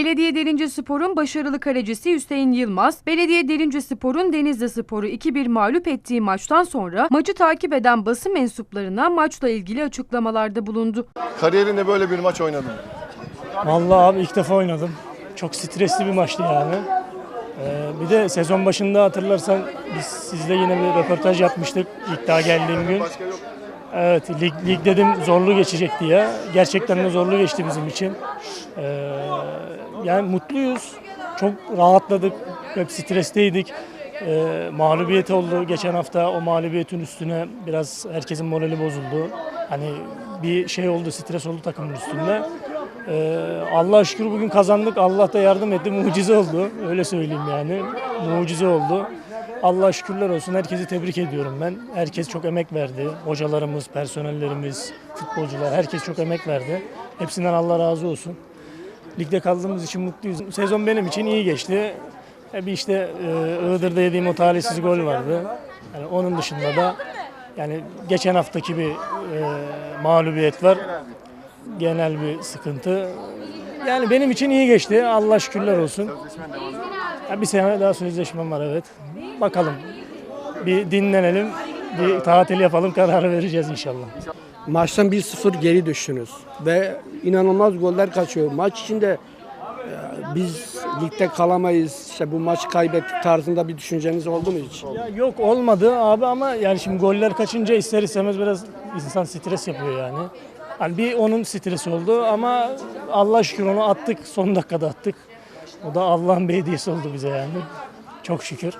Belediye Derince Spor'un başarılı kalecisi Hüseyin Yılmaz, Belediye Derince Spor'un Denizli Spor'u 2-1 mağlup ettiği maçtan sonra maçı takip eden basın mensuplarına maçla ilgili açıklamalarda bulundu. Kariyerinde böyle bir maç oynadın. Vallahi abi ilk defa oynadım. Çok stresli bir maçtı yani. Ee, bir de sezon başında hatırlarsan biz sizle yine bir röportaj yapmıştık ilk daha geldiğim gün. Evet lig, lig dedim zorlu geçecek diye. Gerçekten de zorlu geçti bizim için. Ee, yani mutluyuz. Çok rahatladık. Hep stresteydik. Ee, mağlubiyet oldu geçen hafta. O mağlubiyetin üstüne biraz herkesin morali bozuldu. Hani bir şey oldu, stres oldu takımın üstünde. Ee, Allah'a şükür bugün kazandık. Allah da yardım etti. Mucize oldu. Öyle söyleyeyim yani. Mucize oldu. Allah'a şükürler olsun. Herkesi tebrik ediyorum ben. Herkes çok emek verdi. Hocalarımız, personellerimiz, futbolcular herkes çok emek verdi. Hepsinden Allah razı olsun. Ligde kaldığımız için mutluyuz. Sezon benim için iyi geçti. E, Bir işte e, Iğdır'da yediğim o talihsiz gol vardı. Yani onun dışında da yani geçen haftaki bir e, mağlubiyet var. Genel bir sıkıntı. Yani benim için iyi geçti. Allah şükürler olsun. Bir sene daha sözleşmem var evet. Bakalım. Bir dinlenelim. Bir tatil yapalım kararı vereceğiz inşallah. Maçtan 1-0 geri düştünüz ve inanılmaz goller kaçıyor. Maç içinde e, biz ligde kalamayız, işte bu maçı kaybettik tarzında bir düşünceniz oldu mu hiç? Ya yok olmadı abi ama yani şimdi goller kaçınca ister istemez biraz insan stres yapıyor yani. Hani bir onun stresi oldu ama Allah şükür onu attık son dakikada attık. O da Allah'ın bir hediyesi oldu bize yani. Çok şükür.